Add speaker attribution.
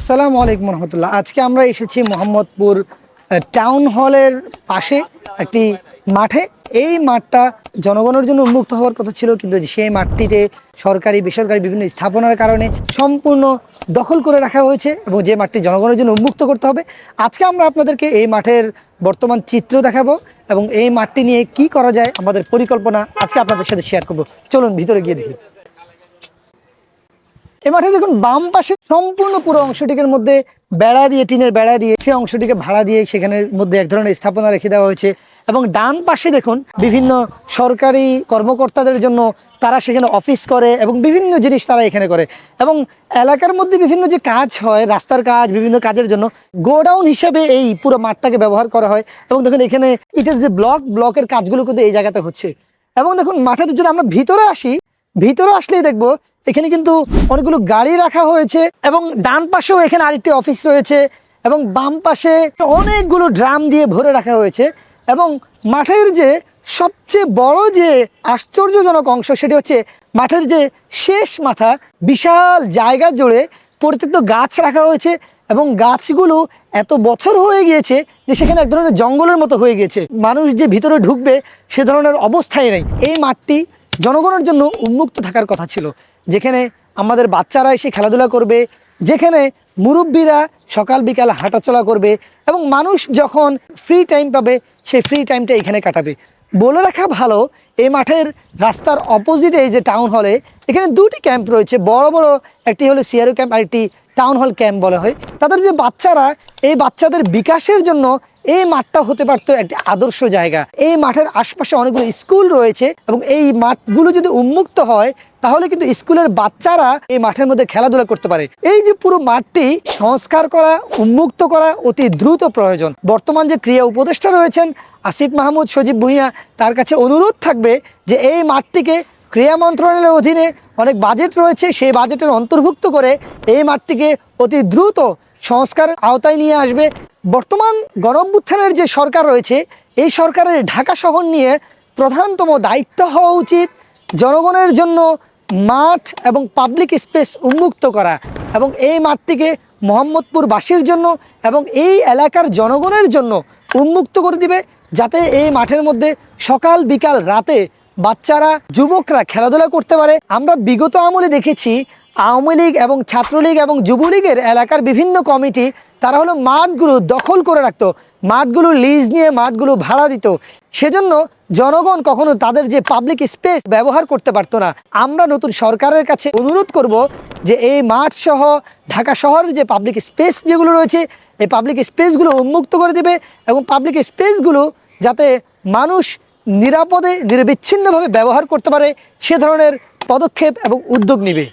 Speaker 1: আসসালামু আলাইকুম রহমতুল্লাহ। আজকে আমরা এসেছি মোহাম্মদপুর টাউন হলের পাশে, একটি মাঠে। এই মাঠটা জনগণের জন্য উন্মুক্ত হওয়ার কথা ছিল, কিন্তু সেই মাঠটিতে সরকারি, বেসরকারি বিভিন্ন স্থাপনার কারণে সম্পূর্ণ দখল করে রাখা হয়েছে এবং যে মাঠটি জনগণের জন্য উন্মুক্ত করতে হবে। আজকে আমরা আপনাদেরকে এই মাঠের বর্তমান চিত্র দেখাবো এবং এই মাঠটি নিয়ে কি করা যায়, আমাদের পরিকল্পনা আজকে আপনাদের সাথে শেয়ার করব। চলুন, ভিতরে গিয়ে দেখি। এই মাঠে দেখুন, বাম পাশে সম্পূর্ণ পুরো অংশটিকের মধ্যে বেড়া দিয়ে, টিনের বেড়া দিয়ে সেই অংশটিকে ভাড়া দিয়ে সেখানের মধ্যে এক ধরনের স্থাপনা রেখে দেওয়া হয়েছে। এবং ডান পাশে দেখুন, বিভিন্ন সরকারি কর্মকর্তাদের জন্য তারা সেখানে অফিস করে এবং বিভিন্ন জিনিস তারা এখানে করে। এবং এলাকার মধ্যে বিভিন্ন যে কাজ হয়, রাস্তার কাজ, বিভিন্ন কাজের জন্য গোডাউন হিসেবে এই পুরো মাঠটাকে ব্যবহার করা হয়। এবং দেখুন, এখানে ইটের যে ব্লক, ব্লকের কাজগুলো কিন্তু এই জায়গাতে হচ্ছে। এবং দেখুন, মাঠের যদি আমরা ভিতরে আসি ভিতরে আসলেই দেখব, এখানে কিন্তু অনেকগুলো গাড়ি রাখা হয়েছে এবং ডান পাশেও এখানে আরেকটি অফিস রয়েছে এবং বাম পাশে অনেকগুলো ড্রাম দিয়ে ভরে রাখা হয়েছে এবং মাঠের যে সবচেয়ে বড় যে আশ্চর্যজনক অংশ সেটি হচ্ছে মাঠের যে শেষ মাথা, বিশাল জায়গা জুড়ে পরিত্যক্ত গাছ রাখা হয়েছে এবং গাছগুলো এত বছর হয়ে গিয়েছে যে সেখানে এক ধরনের জঙ্গলের মতো হয়ে গিয়েছে। মানুষ যে ভিতরে ঢুকবে সে ধরনের অবস্থায় নেই। এই মাঠটি জনগণের জন্য উন্মুক্ত থাকার কথা ছিল। যেখানে আমাদের বাচ্চারা এসে খেলাধুলা করবে, যেখানে মুরব্বীরা সকাল বিকাল হাঁটাচলা করবে এবং মানুষ যখন ফ্রি টাইম পাবে, সেই ফ্রি টাইমটা এখানে কাটাবে। বলে রাখা ভালো, এই মাঠের রাস্তার অপোজিটে যে টাউন হলে এখানে দুটি ক্যাম্প রয়েছে। বড় বড় একটি হলো সিআরও ক্যাম্প আর একটি টাউন হল ক্যাম্প বলা হয়। তাদের যে বাচ্চারা, এই বাচ্চাদের বিকাশের জন্য এই মাঠটা হতে পারতো একটি আদর্শ জায়গা। এই মাঠের আশপাশে অনেকগুলো স্কুল রয়েছে এবং এই মাঠগুলো যদি উন্মুক্ত হয়, তাহলে কিন্তু স্কুলের বাচ্চারা এই মাঠের মধ্যে খেলাধুলা করতে পারে। এই যে পুরো মাঠটি সংস্কার করা, উন্মুক্ত করা অতি দ্রুত প্রয়োজন। বর্তমান যে ক্রিয়া উপদেষ্টা রয়েছেন আসিফ মাহমুদ সজীব ভুঁইয়া, তার কাছে অনুরোধ থাকবে যে এই মাঠটিকে ক্রীড়া মন্ত্রণালয়ের অধীনে অনেক বাজেট রয়েছে, সেই বাজেটের অন্তর্ভুক্ত করে এই মাঠটিকে অতি দ্রুত সংস্কারের আওতায় নিয়ে আসবে। বর্তমান গণঅভ্যুত্থানের যে সরকার রয়েছে, এই সরকারের ঢাকা শহর নিয়ে প্রধানতম দায়িত্ব হওয়া উচিত জনগণের জন্য মাঠ এবং পাবলিক স্পেস উন্মুক্ত করা এবং এই মাঠটিকে মোহাম্মদপুরবাসীর জন্য এবং এই এলাকার জনগণের জন্য উন্মুক্ত করে দিবে যাতে এই মাঠের মধ্যে সকাল বিকাল রাতে বাচ্চারা, যুবকরা খেলাধুলা করতে পারে। আমরা বিগত আমলে দেখেছি আওয়ামী লীগ এবং ছাত্রলীগ এবং যুবলীগের এলাকার বিভিন্ন কমিটি তারা হলো মাঠগুলো দখল করে রাখতো, মাঠগুলো লিজ নিয়ে মাঠগুলো ভাড়া দিত। সেজন্য জনগণ কখনো তাদের যে পাবলিক স্পেস ব্যবহার করতে পারতো না। আমরা নতুন সরকারের কাছে অনুরোধ করব যে এই মাঠ সহ ঢাকা শহরের যে পাবলিক স্পেস যেগুলো রয়েছে, এই পাবলিক স্পেসগুলো উন্মুক্ত করে দেবে এবং পাবলিক স্পেসগুলো যাতে মানুষ নিরাপদে, নিরবিচ্ছিন্নভাবে ব্যবহার করতে পারে, সে ধরনের পদক্ষেপ এবং উদ্যোগ নেবে।